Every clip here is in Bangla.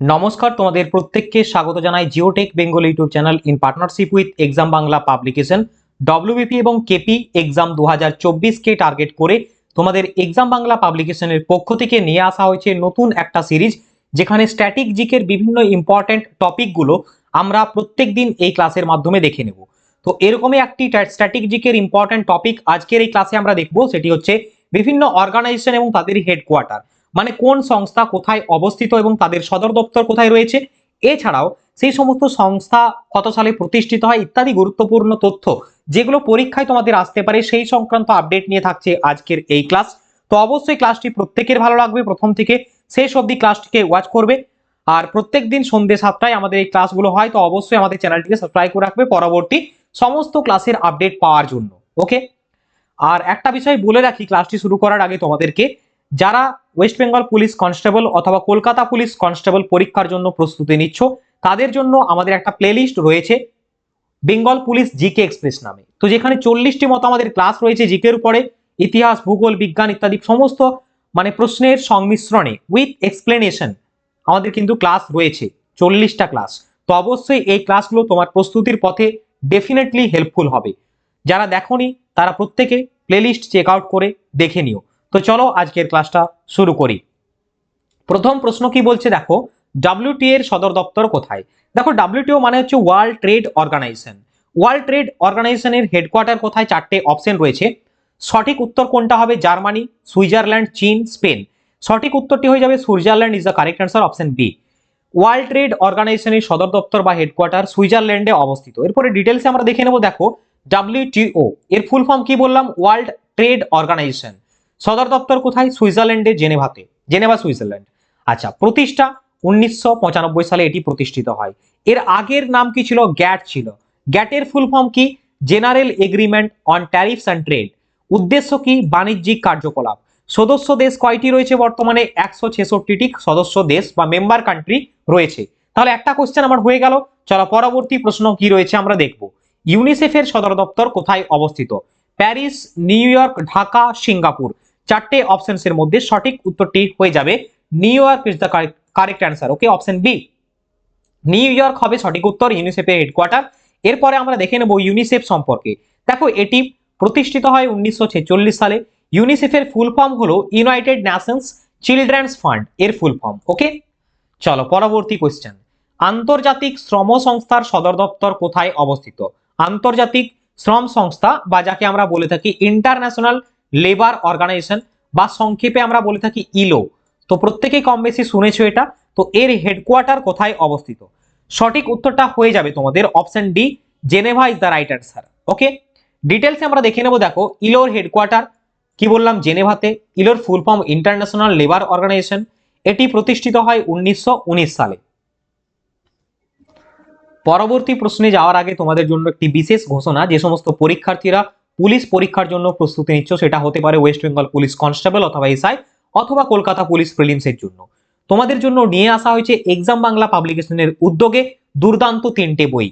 নমস্কার, তোমাদের প্রত্যেককে স্বাগত জানাই Geotech Bengal YouTube channel in partnership with exam Bangla publication. WBP এবং কেপি এক্সাম দু হাজার কে টার্গেট করে তোমাদের এক্সাম বাংলা পাবলিকেশনের পক্ষ থেকে নিয়ে আসা হয়েছে নতুন একটা সিরিজ, যেখানে স্ট্যাটিক জিকের বিভিন্ন ইম্পর্ট্যান্ট টপিকগুলো আমরা প্রত্যেক দিন এই ক্লাসের মাধ্যমে দেখে নেব। তো এরকমই একটি স্ট্যাটিক জিকের ইম্পর্ট্যান্ট টপিক আজকের এই ক্লাসে আমরা দেখব, সেটি হচ্ছে বিভিন্ন অর্গানাইজেশন এবং তাদের হেডকোয়ার্টার মানে কোন সংস্থা কোথায় অবস্থিত এবং তাদের সদর দপ্তর কোথায় রয়েছে? এছাড়াও সেই সমস্ত সংস্থা কত সালে প্রতিষ্ঠিত হয় ইত্যাদি গুরুত্বপূর্ণ তথ্য যেগুলো পরীক্ষায় তোমাদের আসতে পারে, সেই সংক্রান্ত আপডেট নিয়ে থাকছে আজকের এই ক্লাস তো অবশ্যই ক্লাসটি প্রত্যেকের ভালো লাগবে প্রথম থেকে। শেষ অবধি ক্লাসটিকে ওয়াচ করবে। আর প্রত্যেক দিন সন্ধ্যে সাতটায় আমাদের এই ক্লাসগুলো হয়, তো অবশ্যই আমাদের চ্যানেলটিকে সাবস্ক্রাইব করে রাখবে পরবর্তী সমস্ত ক্লাসের আপডেট পাওয়ার জন্য। ওকে আর একটা বিষয় বলে রাখি ক্লাসটি শুরু করার আগে তোমাদেরকে যারা ওয়েস্ট বেঙ্গল পুলিশ কনস্টেবল অথবা কলকাতা পুলিশ কনস্টেবল পরীক্ষার জন্য প্রস্তুতি নিচ্ছ, তাদের জন্য আমাদের একটা প্লেলিস্ট রয়েছে বেঙ্গল পুলিশ জিকে এক্সপ্রেস নামে। তো যেখানে চল্লিশটি মতো আমাদের ক্লাস রয়েছে জিকের উপরে, ইতিহাস, ভূগোল, বিজ্ঞান ইত্যাদি সমস্ত মানে প্রশ্নের সংমিশ্রণে উইথ এক্সপ্লেনেশন আমাদের কিন্তু ক্লাস রয়েছে, চল্লিশটা ক্লাস তো অবশ্যই এই ক্লাসগুলো তোমার প্রস্তুতির পথে ডেফিনেটলি হেল্পফুল হবে। যারা দেখোনি, তারা প্রত্যেকে প্লেলিস্ট চেক আউট করে দেখে নিও। তো চলো আজকের ক্লাসটা শুরু করি। প্রথম প্রশ্ন কি বলছে দেখো ডাব্লিউটি এর সদর দপ্তর কোথায়? দেখো ডাব্লিউটিও মানে হচ্ছে world trade organization world trade অর্গানাইজেশনের হেডকোয়ার্টার কোথায়? চারটে অপশন রয়েছে। সঠিক উত্তর কোনটা হবে? জার্মানি, সুইজারল্যান্ড, চীন, স্পেন। সঠিক উত্তরটি হয়ে যাবে Switzerland is the correct answer option B world trade অর্গানাইজেশনের সদর দপ্তর বা হেডকোয়ার্টার সুইজারল্যান্ডে অবস্থিত। এরপরে ডিটেলসে আমরা দেখে নেব, দেখো ডাব্লিউটিও এর ফুল ফর্ম কি বললাম? ওয়ার্ল্ড ট্রেড অর্গানাইজেশন সদর দপ্তর কোথায়? সুইজারল্যান্ডে, জেনেভাতে। Geneva, Switzerland. আচ্ছা প্রতিষ্ঠা উনিশশো পঁচানব্বই সালে এটি প্রতিষ্ঠিত হয়। এর আগের নাম কি ছিল? গ্যাট ছিল। গ্যাটের ফুল ফর্ম কি? General agreement on tariffs and trade. উদ্দেশ্য কি? বাণিজ্যিক কার্যকলাপ। সদস্য দেশ কয়টি রয়েছে বর্তমানে? একশো ছেষট্টিটি সদস্য দেশ বা মেম্বার কান্ট্রি রয়েছে। তাহলে একটা কোশ্চেন আমার হয়ে গেল। চলো, পরবর্তী প্রশ্ন কি রয়েছে আমরা দেখব। ইউনিসেফের সদর দপ্তর কোথায় অবস্থিত? Paris, New York, Dhaka, Singapore. চারটে অপশনস এর মধ্যে সঠিক উত্তরটি হয়ে যাবে New York is the correct answer okay option B New York হবে সঠিক উত্তর ইউনিসেফের হেডকোয়ার্টার এরপরে আমরা দেখে নেব ইউনিসেফ সম্পর্কে। দেখো, এটি প্রতিষ্ঠিত হয় উনিশশো ছেচল্লিশ সালে। ইউনিসেফের ফুল ফর্ম হলো ইউনাইটেড নেশনস চিলড্রেন্স ফান্ড এর ফুল ফর্ম ওকে চলো, পরবর্তী কোয়েশ্চেন আন্তর্জাতিক শ্রম সংস্থার সদর দপ্তর কোথায় অবস্থিত? আন্তর্জাতিক শ্রম সংস্থা বা যাকে আমরা বলে থাকি ইন্টারন্যাশনাল লেবার অর্গানাইজেশন বা সংক্ষেপে আমরা বলে থাকি ইলো তো প্রত্যেকেই কম বেশি শুনেছো এটা। তো এর হেডকোয়ার্টার কোথায় অবস্থিত? সঠিক উত্তরটা হয়ে যাবে তোমাদের option D Geneva is the right answer okay ডিটেলসে আমরা দেখে নেব, দেখো ইলোর হেডকোয়ার্টার কি বললাম, জেনেভাতে। ইলোর full form international labour organization এটি প্রতিষ্ঠিত হয় উনিশশো উনিশ সালে। পরবর্তী প্রশ্নে যাওয়ার আগে তোমাদের জন্য একটি বিশেষ ঘোষণা, যে সমস্ত পরীক্ষার্থীরা পুলিশ পরীক্ষার জন্য প্রস্তুতি নিচ্ছ, সেটা হতে পারে ওয়েস্ট বেঙ্গল পুলিশ কনস্টেবল অথবা এসআই অথবা কলকাতা পুলিশ প্রিলিমসের জন্য। তোমাদের জন্য নিয়ে আসা হয়েছে এক্সাম বাংলা পাবলিকেশনের উদ্যোগে দুর্দান্ত তিনটে বই।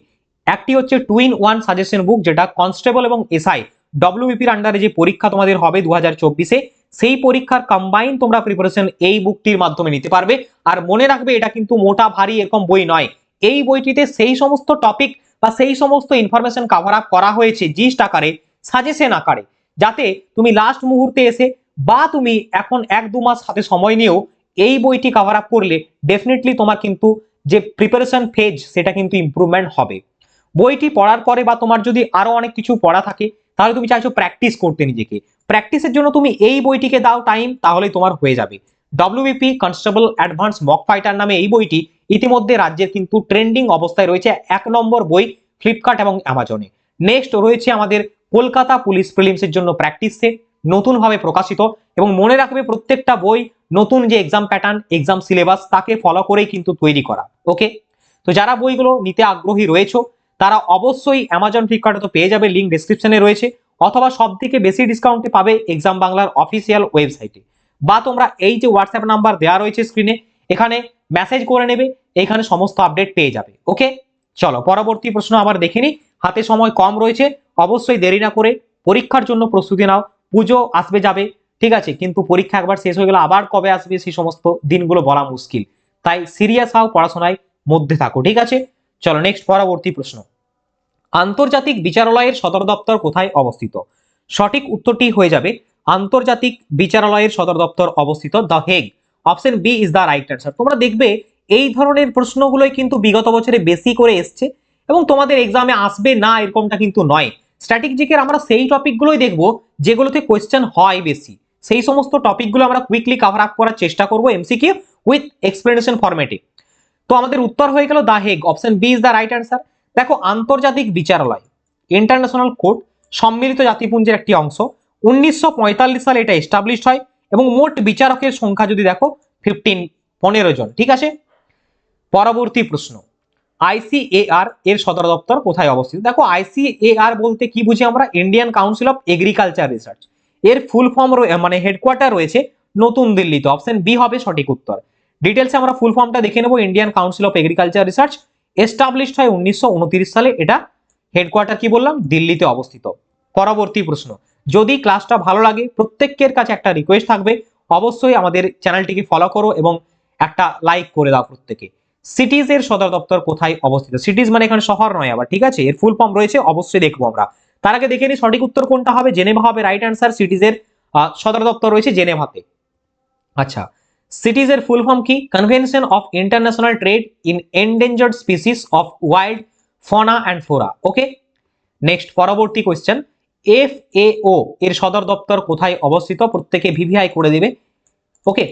একটি হচ্ছে two in one suggestion book যেটা কনস্টেবল এবং এসআই ডব্লিউবিপির আন্ডারে যে পরীক্ষা তোমাদের হবে দু হাজার চব্বিশে, সেই পরীক্ষার কম্বাইন তোমরা প্রিপারেশন এই বুকটির মাধ্যমে নিতে পারবে। আর মনে রাখবে, এটা কিন্তু মোটা ভারী এরকম বই নয়। এই বইটিতে সেই সমস্ত টপিক বা সেই সমস্ত ইনফরমেশন কাভার আপ করা হয়েছে জিস্ট আকারে সাজেশন আকারে, যাতে তুমি লাস্ট মুহূর্তে এসে বা তুমি এখন এক দু মাস হাতে সময় নিয়েও এই বইটি কভার আপ করলে ডেফিনেটলি তোমার কিন্তু যে প্রিপারেশন ফেজ সেটা কিন্তু ইম্প্রুভমেন্ট হবে। বইটি পড়ার পরে বা তোমার যদি আরও অনেক কিছু পড়া থাকে, তাহলে তুমি চাইছো প্র্যাকটিস করতে নিজেকে। প্র্যাকটিসের জন্য তুমি এই বইটিকে দাও টাইম তাহলে তোমার হয়ে যাবে। WBP constable advance mock fighter নামে এই বইটি ইতিমধ্যে রাজ্যের কিন্তু ট্রেন্ডিং অবস্থায় রয়েছে এক নম্বর বই ফ্লিপকার্ট এবং অ্যামাজনে নেক্সট রয়েছে আমাদের কলকাতা পুলিশ প্রিলিমসের জন্য প্র্যাকটিস সেট নতুনভাবে প্রকাশিত এবং মনে রাখবে প্রত্যেকটা বই নতুন যে এক্সাম প্যাটার্ন এক্সাম সিলেবাস তাকে ফলো করেই কিন্তু তৈরি করা ওকে তো যারা বইগুলো নিতে আগ্রহী রয়েছে, তারা অবশ্যই অ্যামাজন ফ্লিপকার্টে তো পেয়ে যাবে লিঙ্ক ডিসক্রিপশনে রয়েছে, অথবা সব থেকে বেশি ডিসকাউন্টে পাবে এক্সাম বাংলার অফিসিয়াল ওয়েবসাইটে বা তোমরা এই যে হোয়াটসঅ্যাপ নাম্বার দেওয়া রয়েছে স্ক্রিনে এখানে মেসেজ করে নেবে, এখানে সমস্ত আপডেট পেয়ে যাবে ওকে চলো, পরবর্তী প্রশ্ন আবার দেখে নি হাতে সময় কম রয়েছে, অবশ্যই দেরি না করে পরীক্ষার জন্য প্রস্তুতি নাও, পুজো আসবে যাবে, ঠিক আছে, কিন্তু পরীক্ষা একবার শেষ হয়ে গেলে আবার কবে আসবে সেই সমস্ত দিনগুলো বলা মুশকিল। তাই সিরিয়াস হও, পড়াশোনায় মধ্যে থাকো, ঠিক আছে? চলো নেক্সট পরবর্তী প্রশ্ন। আন্তর্জাতিক বিচারালয়ের সদর দপ্তর কোথায় অবস্থিত? সঠিক উত্তরটি হয়ে যাবে, আন্তর্জাতিক বিচারালয়ের সদর দপ্তর অবস্থিত the Hague. Option B is the right answer. তোমরা দেখবে, এই ধরনের প্রশ্নগুলোই কিন্তু বিগত বছরে বেশি করে এসছে। এবং তোমাদের এক্সামে আসবে না, এরকমটা কিন্তু নয়। স্ট্র্যাটেজিকের আমরা সেই টপিকগুলোই দেখব, যেগুলোতে কোয়েশ্চেন হয় বেশি। সেই সমস্ত টপিকগুলো আমরা কুইকলি কভার আপ করার চেষ্টা করব এমসিকিউ উইথ এক্সপ্লেনেশন ফরম্যাটে তো আমাদের উত্তর হয়ে গেল the Hague option B is the right answer দেখো, আন্তর্জাতিক বিচারালয় ইন্টারন্যাশনাল কোর্ট সম্মিলিত জাতিপুঞ্জের একটি অংশ। উনিশশো পঁয়তাল্লিশ সালে এটা এস্টাবলিশ হয় এবং মোট বিচারকের সংখ্যা যদি দেখো ফিফটিন পনেরো জন, ঠিক আছে? পরবর্তী প্রশ্ন। আইসিএআর এর সদর দপ্তর কোথায় অবস্থিত? দেখো আইসিএআর বলতে কি বুঝি আমরা? Indian council of agriculture research এর ফুল ফর্ম মানে হেডকোয়ার্টার রয়েছে নতুন দিল্লিতে। অপশন বি হবে সঠিক উত্তর। ডিটেলসে আমরা ফুল ফর্মটা দেখে নেব। Indian council of agriculture research established হয় উনিশশো উনত্রিশ সালে। এটা হেডকোয়ার্টার কি বললাম? দিল্লিতে অবস্থিত। পরবর্তী প্রশ্ন। যদি ক্লাসটা ভালো লাগে, প্রত্যেকের কাছে একটা রিকোয়েস্ট থাকবে। অবশ্যই আমাদের চ্যানেলটিকে ফলো করো এবং একটা লাইক করে দাও প্রত্যেকে। সিটিজ এর সদর দপ্তর কোথায় অবস্থিত? সিটিজ মানে এখানে শহর নয় আবার, ঠিক আছে? এর ফুল ফর্ম রয়েছে, অবশ্যই দেখব আমরা। তার আগে দেখে নিই সঠিক উত্তর কোনটা হবে? জেনেভা হবে রাইট অ্যান্সার সিটিজের সদর দপ্তর রয়েছে জেনেভাতে। আচ্ছা সিটিজ এর ফুল ফর্ম কি? Convention of international trade in endangered species of wild fauna and flora okay next পরবর্তী কোয়েশ্চেন এফ এর সদর দপ্তর কোথায় অবস্থিত? প্রত্যেকে ভিভিআই করে দেবে। ওকে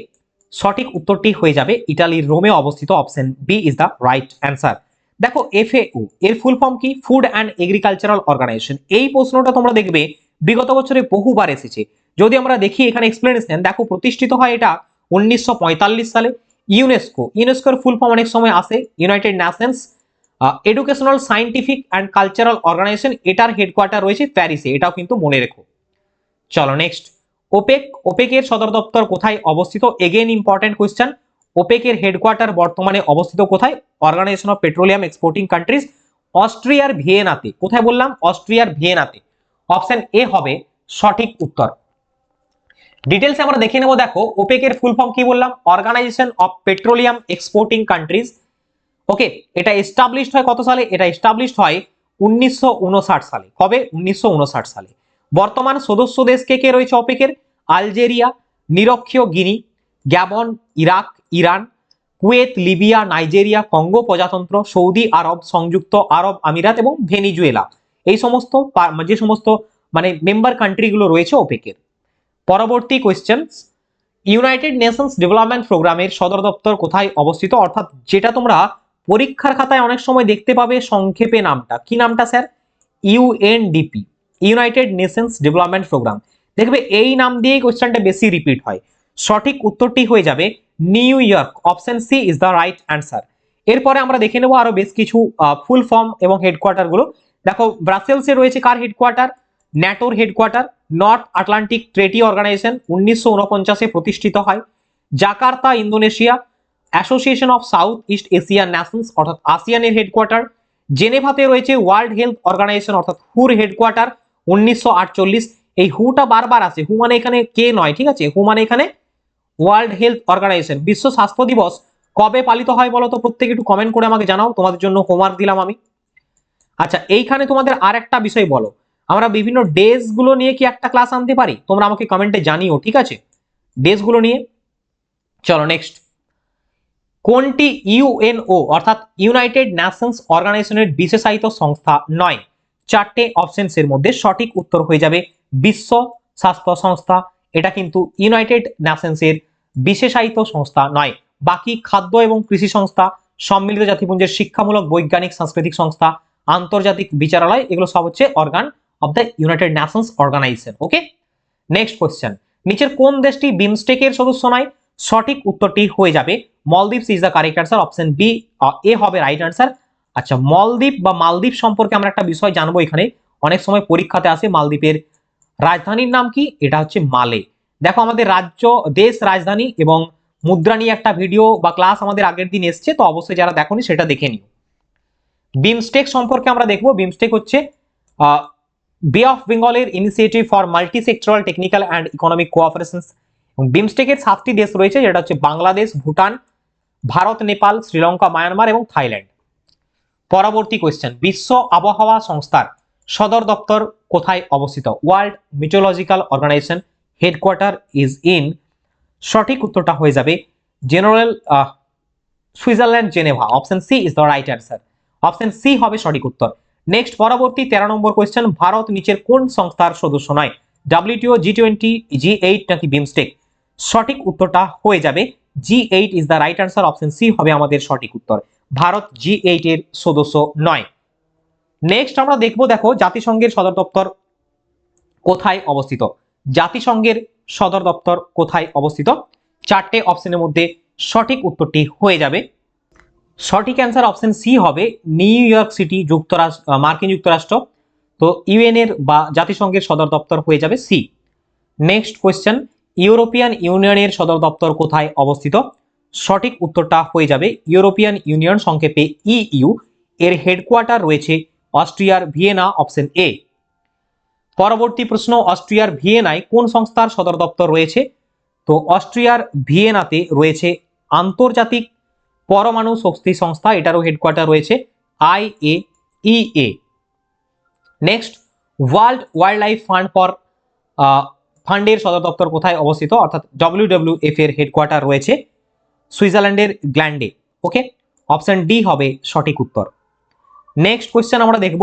সঠিক উত্তরটি হয়ে যাবে ইটালির রোমে অবস্থিত option B is the right answer. দেখো এফএও এর ফুল ফর্ম কি? Food and agricultural organization. এই প্রশ্নটা তোমরা দেখবে বিগত বছরে বহুবার এসেছে। যদি আমরা দেখি, এখানে এক্সপ্লেনেশন দেখো প্রতিষ্ঠিত হয় এটা উনিশশো পঁয়তাল্লিশ সালে। ইউনেস্কো ইউনেস্কোর ফুল ফর্ম অনেক সময় আসে United Nations educational scientific and cultural organization এটার হেডকোয়ার্টার রয়েছে প্যারিসে, এটাও কিন্তু মনে রেখো। চলো নেক্সট ওপেক, ওপেকের সদর দপ্তর কোথায় অবস্থিত? এগেন ইম্পর্টেন্ট কোয়েশ্চেন ওপেকের হেডকোয়ার্টার বর্তমানে অবস্থিত কোথায়? Organization of petroleum exporting countries অস্ট্রিয়ার ভিয়েনাতে। কোথায় বললাম? অস্ট্রিয়ার ভিয়েনাতে। অপশন এ হবে সঠিক উত্তর। ডিটেলসে আমরা দেখে নেব, দেখো, ওপেকের ফুল ফর্ম কি বললাম? Organization of petroleum exporting countries okay এটা এস্টাবলিশড হয় কত সালে? এটা এস্টাবলিশড হয় উনিশশো উনষাট সালে। কবে? উনিশশো উনষাট সালে। বর্তমান সদস্য দেশ কে কে রয়েছে অপেকের আলজেরিয়া, নিরক্ষীয় Guinea, Gabon, Iraq, Iran, Kuwait, Libya, Nigeria, Congo প্রজাতন্ত্র, সৌদি আরব, সংযুক্ত আরব আমিরাত এবং ভেনিজুয়েলা। এই সমস্ত যে সমস্ত মানে মেম্বার কান্ট্রিগুলো রয়েছে ওপেকের পরবর্তী কোয়েশ্চেন ইউনাইটেড নেশনস ডেভেলপমেন্ট প্রোগ্রামের সদর দপ্তর কোথায় অবস্থিত? অর্থাৎ যেটা তোমরা পরীক্ষার খাতায় অনেক সময় দেখতে পাবে সংক্ষেপে নামটা। কি নামটা, sir? UNDP United Nations development programme দেখবে এই নাম দিয়েই কোয়েশ্চেনটা বেশি রিপিট হয়। সঠিক উত্তরটি হয়ে যাবে New York. Option C is the right answer এরপরে আমরা দেখে নেব আরও বেশ কিছু ফুল ফর্ম এবং হেডকোয়ার্টারগুলো। দেখো, ব্রাসেলসে রয়েছে কার হেডকোয়ার্টার ন্যাটোর headquarter North Atlantic treaty organization উনিশশো উনপঞ্চাশে প্রতিষ্ঠিত হয়। Jakarta, Indonesia association of South East Asian nations অর্থাৎ আসিয়ানের হেডকোয়ার্টার জেনেভাতে রয়েছে ওয়ার্ল্ড হেলথ অর্গানাইজেশন অর্থাৎ হুর হেডকোয়ার্টার উনিশশো আটচল্লিশ। এই হুটা বারবার আসে হু মানে এখানে কে নয়, ঠিক আছে? হু মানে এখানে ওয়ার্ল্ড হেলথ অর্গানাইজেশন বিশ্ব স্বাস্থ্য দিবস। কবে পালিত হয় বলো তো? প্রত্যেকে একটু কমেন্ট করে আমাকে জানাও, তোমাদের জন্য হোমওয়ার্ক দিলাম আমি। আচ্ছা এইখানে তোমাদের আর একটা বিষয় বলো। আমরা বিভিন্ন ডেজগুলো নিয়ে কি একটা ক্লাস আনতে পারি? তোমরা আমাকে কমেন্টে জানিও, ঠিক আছে? ডেজগুলো নিয়ে। চলো নেক্সট কোনটি ইউএনও অর্থাৎ ইউনাইটেড নেশনস অর্গানাইজেশনের বিশেষায়িত সংস্থা নয়? চারটে অপশনস এর মধ্যে সঠিক উত্তর হয়ে যাবে বিশ্ব স্বাস্থ্য সংস্থা। এটা কিন্তু ইউনাইটেড নেশনস এর বিশেষায়িত সংস্থা নয়। বাকি খাদ্য এবং কৃষি সংস্থা, সম্মিলিত জাতিপুঞ্জের শিক্ষামূলক, বৈজ্ঞানিক, সাংস্কৃতিক সংস্থা, আন্তর্জাতিক বিচারালয়, এগুলো সব হচ্ছে organ of the United Nations organization okay next question নিচের কোন দেশটি বিমস্টেকের সদস্য নয়? সঠিক উত্তরটি হয়ে যাবে Maldives is the correct answer option B A হবে রাইট আনসার আচ্ছা মলদ্বীপ বা মালদ্বীপ সম্পর্কে আমরা একটা বিষয় জানব এখানে। অনেক সময় পরীক্ষাতে আসে মালদ্বীপের। রাজধানীর নাম কি? এটা হচ্ছে মালে। দেখো, আমাদের রাজ্য, দেশ, রাজধানী এবং মুদ্রা নিয়ে একটা ভিডিও বা ক্লাস আমাদের আগের দিন এসছে, তো অবশ্যই যারা দেখোনি সেটা দেখে নিও। বিমস্টেক সম্পর্কে আমরা দেখব। বিমস্টেক হচ্ছে বে অফ বেঙ্গলের initiative for multi sectoral technical and economic cooperation বিমস্টেকের সাতটি দেশ রয়েছে, যেটা হচ্ছে বাংলাদেশ, ভুটান, ভারত, নেপাল, শ্রীলঙ্কা, মায়ানমার এবং থাইল্যান্ড। পরবর্তী কোয়েশ্চেন বিশ্ব আবহাওয়া সংস্থার সদর দপ্তর কোথায় অবস্থিত? World meteorological organization headquarter is in সঠিক উত্তরটা হয়ে যাবে general Switzerland Geneva option C is the right answer option C হবে সঠিক উত্তর। নেক্সট পরবর্তী তেরো নম্বর কোয়েশ্চেন ভারত নিচের কোন সংস্থার সদস্য নয়? WTO G twenty G eight নাকি বিমস্টেক সঠিক উত্তরটা হয়ে যাবে G eight is the right answer option C হবে আমাদের সঠিক উত্তর। ভারত জি এইট এর সদস্য নয়। নেক্সট আমরা দেখব, দেখো, জাতিসংঘের সদর দপ্তর কোথায় অবস্থিত? জাতিসংঘের সদর দপ্তর কোথায় অবস্থিত? চারটে অপশনের মধ্যে সঠিক উত্তরটি হয়ে যাবে। সঠিক অ্যান্সার অপশন সি হবে নিউ ইয়র্ক সিটি যুক্তরাষ্ট্র মার্কিন যুক্তরাষ্ট্র। তো ইউএন এর বা জাতিসংঘের সদর দপ্তর হয়ে যাবে সি নেক্সট কোয়েশ্চেন ইউরোপিয়ান ইউনিয়নের সদর দপ্তর কোথায় অবস্থিত? সঠিক উত্তরটা হয়ে যাবে ইউরোপিয়ান ইউনিয়ন সংক্ষেপে ইইউ এর হেডকোয়ার্টার রয়েছে অস্ট্রিয়ার ভিয়েনা অপশন এ পরবর্তী প্রশ্ন, অস্ট্রিয়ার ভিয়েনায় কোন সংস্থার সদর দপ্তর রয়েছে? তো অস্ট্রিয়ার ভিয়েনাতে রয়েছে আন্তর্জাতিক পরমাণু শক্তি সংস্থা, এটারও হেডকোয়ার্টার রয়েছে I A E A next world wild life fund for ফান্ডের সদর দপ্তর কোথায় অবস্থিত? অর্থাৎ ডব্লিউডব্লিউএফ এর হেডকোয়ার্টার রয়েছে সুইজারল্যান্ডের গ্ল্যান্ডে ওকে অপশন ডি হবে সঠিক উত্তর। নেক্সট কোয়েশ্চেন আমরা দেখব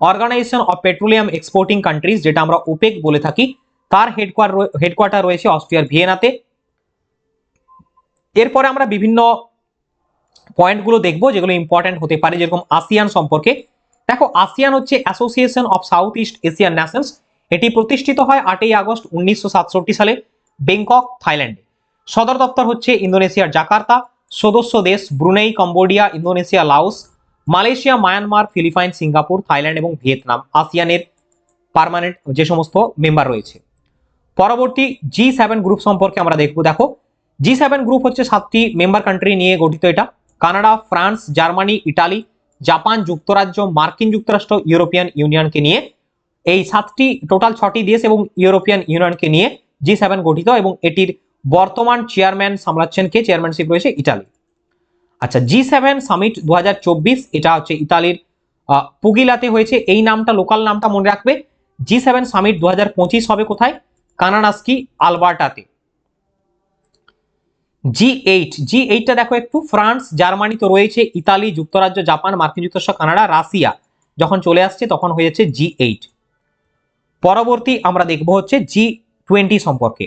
organization of petroleum exporting countries যেটা আমরা ওপেক বলে থাকি, তার হেডকোয়ার হেডকোয়ার্টার রয়েছে অস্ট্রিয়ার ভিয়েনাতে। এরপরে আমরা বিভিন্ন পয়েন্টগুলো দেখব, যেগুলো ইম্পর্টেন্ট হতে পারে, যেরকম আসিয়ান সম্পর্কে। দেখো আসিয়ান হচ্ছে association of South East Asian nations এটি প্রতিষ্ঠিত হয় আটই আগস্ট উনিশশো সাতষট্টি সালে বেংকক থাইল্যান্ডে। সদর দপ্তর হচ্ছে ইন্দোনেশিয়ার জাকার্তা। সদস্য দেশ Brunei, Cambodia, Indonesia, Laos, Malaysia, Myanmar, Philippines, Singapore, Thailand এবং ভিয়েতনাম আসিয়ানের পার্মানেন্ট যে সমস্ত মেম্বার রয়েছে। পরবর্তী জি সেভেন গ্রুপ সম্পর্কে আমরা দেখব। দেখো, জি সেভেন গ্রুপ হচ্ছে সাতটি মেম্বার কান্ট্রি নিয়ে গঠিত এটা। Canada, France, Germany, Italy, Japan, যুক্তরাজ্য, মার্কিন যুক্তরাষ্ট্র, ইউরোপিয়ান ইউনিয়নকে নিয়ে। এই সাতটি, টোটাল ছটি দেশ এবং ইউরোপিয়ান ইউনিয়নকে নিয়ে জি সেভেন গঠিত এবং এটির বর্তমান চেয়ারম্যান সামলাচ্ছেন কে? চেয়ারম্যানশিপ রয়েছে ইটালি। আচ্ছা জি সেভেন সামিট দুহাজার চব্বিশ, এটা হচ্ছে ইতালির পুগিলাতে হয়েছে। এই নামটা লোকাল নামটা মনে রাখবে। জি সেভেন সামিট দুহাজার পঁচিশ হবে কোথায়? কানাডাস্কি আলবার্টাতে। জি এইট জি এইটটা দেখো একটু। ফ্রান্স, জার্মানি তো রয়েছে, ইতালি, যুক্তরাজ্য, জাপান, মার্কিন যুক্তরাষ্ট্র, কানাডা, রাশিয়া যখন চলে আসছে তখন হয়েছে জি এইট পরবর্তী আমরা দেখব হচ্ছে জি টোয়েন্টি সম্পর্কে।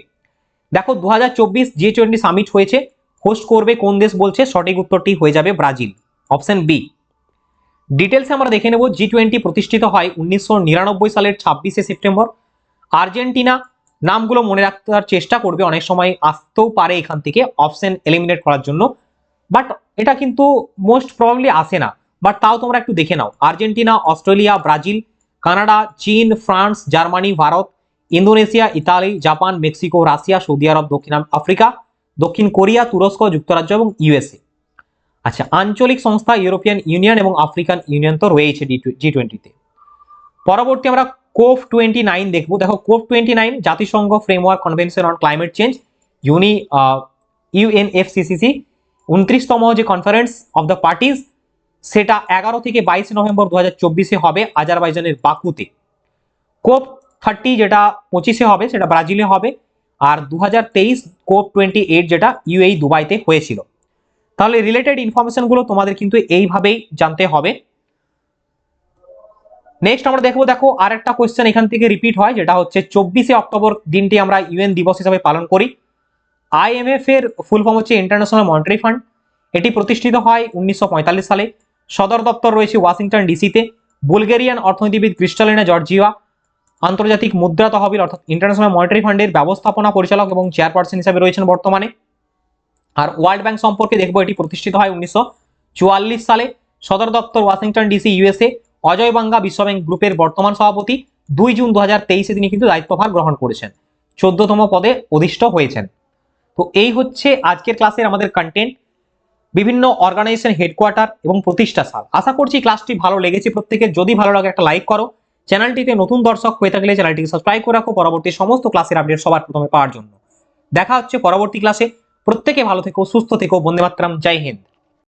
দেখো দু হাজার চব্বিশ জি টোয়েন্টি সামিট হয়েছে। হোস্ট করবে কোন দেশ বলছে? সঠিক উত্তরটি হয়ে যাবে ব্রাজিল। অপশন বি ডিটেলসে আমরা দেখে নেব। জি টোয়েন্টি প্রতিষ্ঠিত হয় উনিশশো নিরানব্বই সালের ছাব্বিশে সেপ্টেম্বর। আর্জেন্টিনা নামগুলো মনে রাখার চেষ্টা করবে। অনেক সময় আসতেও পারে এখান থেকে অপশন এলিমিনেট করার জন্য। বাট এটা কিন্তু মোস্ট প্রবাবলি আসে না। বাট তাও তোমরা একটু দেখে নাও। আর্জেন্টিনা, অস্ট্রেলিয়া, ব্রাজিল, কানাডা, চীন, France, Germany, Bharat Indonesia, Italy, Japan, Mexico, Russia, Saudi Arab, দক্ষিণ আফ্রিকা, দক্ষিণ কোরিয়া, তুরস্ক, যুক্তরাজ্য এবং ইউএসএ। আচ্ছা আঞ্চলিক সংস্থা ইউরোপিয়ান ইউনিয়ন এবং আফ্রিকান ইউনিয়ন তো রয়েছে জি টোয়েন্টিতে পরবর্তী আমরা কোভ টোয়েন্টি নাইন দেখব। দেখো কোভ টোয়েন্টি নাইন জাতিসংঘ framework convention on climate change, uni UNFCCC, উনত্রিশতম যে কনফারেন্স অফ দ্য পার্টিজ সেটা এগারো থেকে বাইশে নভেম্বর দু হাজার চব্বিশে হবে আজারবাইজানের বাকুতে। কোপ থার্টি যেটা পঁচিশে হবে, সেটা ব্রাজিলে হবে। আর দু হাজার তেইশ কোপ টোয়েন্টি এইট যেটা ইউএই দুবাইতে হয়েছিল। তাহলে রিলেটেড ইনফরমেশনগুলো তোমাদের কিন্তু এইভাবেই জানতে হবে। নেক্সট আমরা দেখব, দেখো আর একটা কোয়েশ্চেন এখান থেকে রিপিট হয়, যেটা হচ্ছে চব্বিশে অক্টোবর দিনটি আমরা ইউএন দিবস হিসাবে পালন করি। আইএমএফ এর ফুল ফর্ম হচ্ছে ইন্টারন্যাশনাল মনিটারি ফান্ড এটি প্রতিষ্ঠিত হয় উনিশশো পঁয়তাল্লিশ সালে। সদর দপ্তর রয়েছে ওয়াশিংটন ডিসিতে বুলগেরিয়ান অর্থনীতিবিদ ক্রিস্টালিনা জর্জিয়া আন্তর্জাতিক মুদ্রা তহবিল, অর্থাৎ ইন্টারন্যাশনাল মনিটারি ফান্ডের ব্যবস্থাপনা পরিচালক এবং চেয়ারপারসন হিসেবে রয়েছেন বর্তমানে। আর ওয়ার্ল্ড ব্যাংক সম্পর্কে দেখব, এটি প্রতিষ্ঠিত হয় উনিশশো চুয়াল্লিশ সালে। সদর দপ্তর ওয়াশিংটন ডিসি, ইউএসএ। অজয় বাঙ্গা বিশ্বব্যাংক গ্রুপের বর্তমান সভাপতি। দুই জুন দু হাজার তিনি কিন্তু দায়িত্বভার গ্রহণ করেছেন। চোদ্দতম পদে অধিষ্ঠ হয়েছেন। তো এই হচ্ছে আজকের ক্লাসের আমাদের কন্টেন্ট বিভিন্ন অর্গানাইজেশন হেডকোয়ার্টার এবং প্রতিষ্ঠা সাল। আশা করছি ক্লাসটি ভালো লেগেছে প্রত্যেকের। যদি ভালো লাগে একটা লাইক করো। চ্যানেলটিতে নতুন দর্শক হয়ে থাকলে চ্যানেলটিকে সাবস্ক্রাইব করে রাখো। পরবর্তী সমস্ত ক্লাসের আপডেট সবার প্রথমে পাওয়ার জন্য। দেখা হচ্ছে পরবর্তী ক্লাসে প্রত্যেকে ভালো থেকো, সুস্থ থেকো। বন্দে মাতরম। জয় হিন্দ।